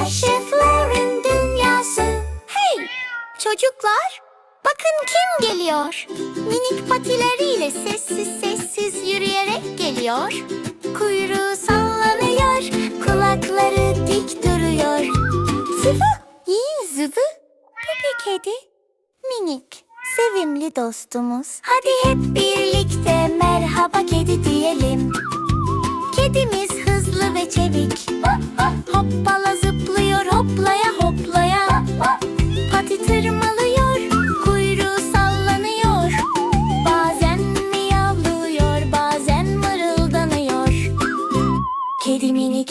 Kaşiflerin dünyası. Hey çocuklar bakın kim geliyor. Minik patileriyle sessiz sessiz yürüyerek geliyor. Kuyruğu sallanıyor, kulakları dik duruyor. Zıvı, yiyin zıvı. Bir kedi. Minik, sevimli dostumuz. Hadi hep birlikte merhaba kedi diyelim. Kedimiz hızlı ve çevik. Hoppala zıplıyor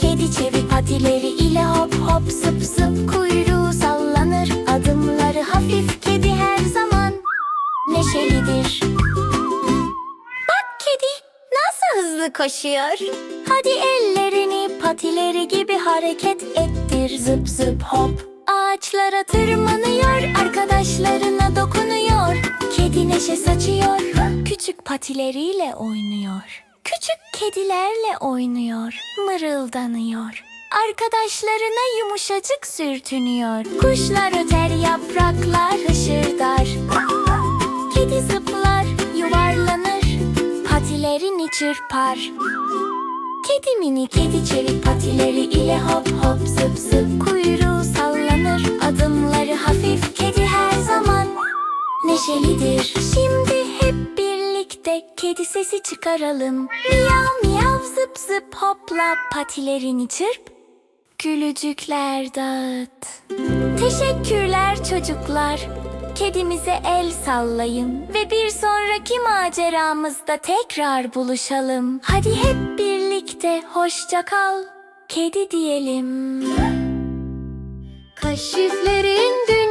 Kedi çevik patileri ile hop hop zıp zıp kuyruğu sallanır. Adımları hafif kedi her zaman neşelidir. Bak kedi nasıl hızlı koşuyor. Hadi ellerini patileri gibi hareket ettir zıp zıp hop. Ağaçlara tırmanıyor, arkadaşlarına dokunuyor. Kedi neşe saçıyor, küçük patileriyle oynuyor. Küçük kedilerle oynuyor, mırıldanıyor. Arkadaşlarına yumuşacık sürtünüyor. Kuşlar öter, yapraklar hışırdar. Kedi zıplar, yuvarlanır, patilerini çırpar. Kedi mini kedi çevik patileri ile hop hop zıp zıp kuyruğu sallanır. Adımları hafif kedi her zaman neşelidir. Şimdi hep birlikte kedi sesi çıkaralım. Miyav miyav zıp zıp hopla patilerini çırp. Gülücükler dağıt. Teşekkürler çocuklar. Kedimize el sallayın ve bir sonraki maceramızda tekrar buluşalım. Hadi hep birlikte hoşça kal. Kedi diyelim. Kaşiflerin dünyası